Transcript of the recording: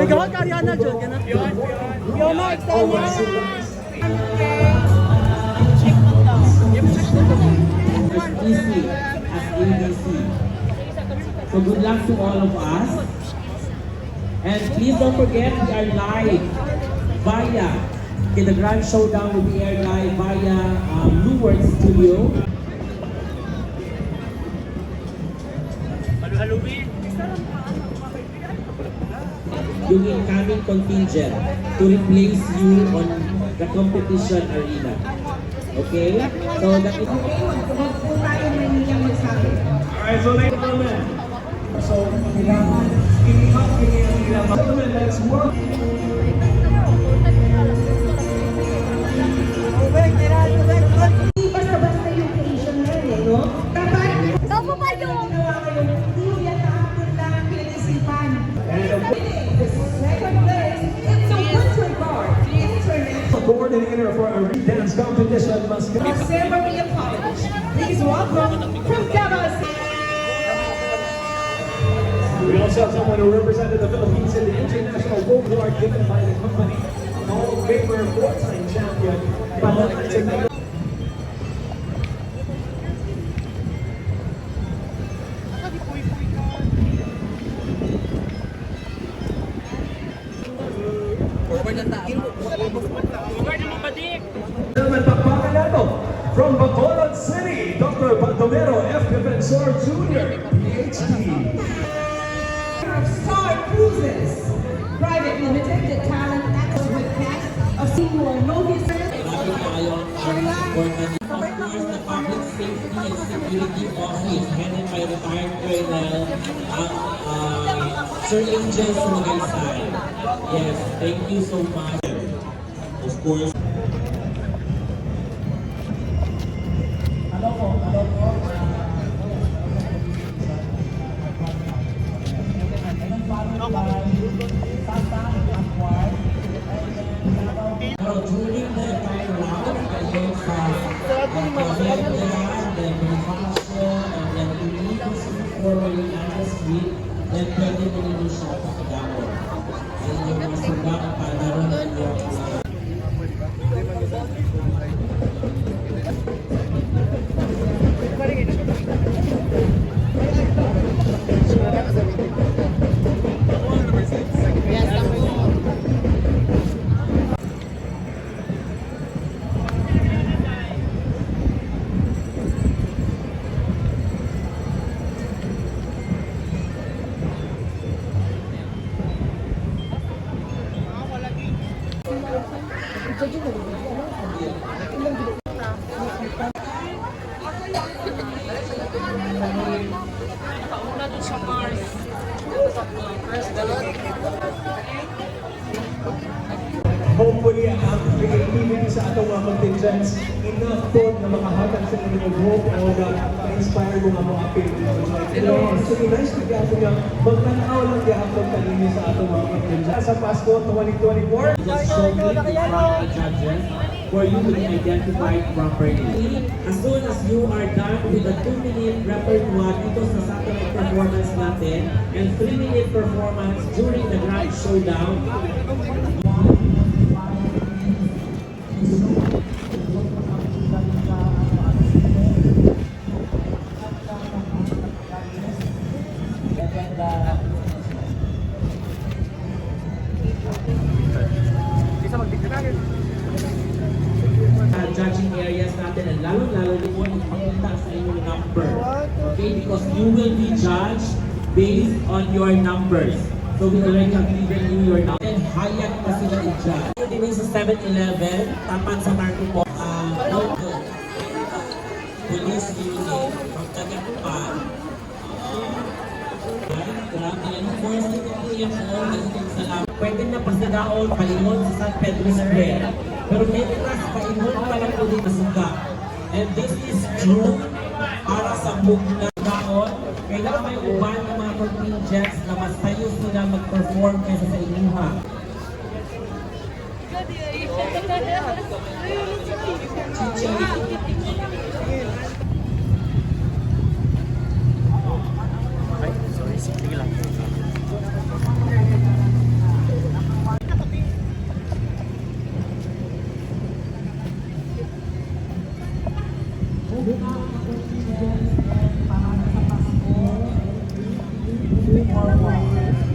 May gawa ka Ariana dyan, gano'n? Fiona, Extenia! as easy as ABC. So good luck to all of us. And please don't forget we are live via in the Grand Showdown will be aired live via um, Blue World Studio. Incoming contingent to replace you on the competition arena. Okay? So that is Huwag po tayo maniyang magsabi. Alright, so ladies and gentlemen. So, kailangan kinilang Gentlemen, let's work. Internet. the coordinator for a dance competition must go. Jose Maria College. Please welcome from City. We also have someone who represented the Philippines in the International Gold Award given by the company. Famer, four-time champion. Tonight. Gentlemen, pakpakan from Bacolod City, Dr. Baldomero F. Defensor Jr., PhD. Of Star Cruises Private Limited, the talent actors with cast of senior novices. Marami tayo ang important. Of course, the Public Safety and Security Office headed by retired Colonel uh, uh, Sir Angel Sugaysay. Yes, thank you so much. Of course, protruding the entire round and then fast. Then the round, then the fast and then you need to see forward in the street, then 20 shut down. 那就成吗？Contingents enough po na makahatag sa inyong hope o na ma-inspire mo nga mga Pilipino. Hello, so nice to get nga magtanaw lang gahapon kanini sa atong mga contingents. Sa Pasko 2024, just in front of the judges for you to be identified properly. As soon as you are done with the 2-minute repertoire dito sa satellite performance natin and 3-minute performance during the Grand Showdown, uh, judging areas natin and lalo-lalo din po ipakita sa inyong number. Okay? Because you will be judged based on your numbers. So we already have given you your number. And hayag pa sila i-judge. Ito din sa 7-Eleven, tapat sa Marco po, uh, local police unit, pagkagap pa. Po. Salamat. Pwede na pasigaon, palingon sa San Pedro Square. Pero may class paingon And this is true para sa bugna daon. Kailangan may uban ng mga contingents na mas tayo sila mag-perform kaysa sa inyuha. Buka ang confidence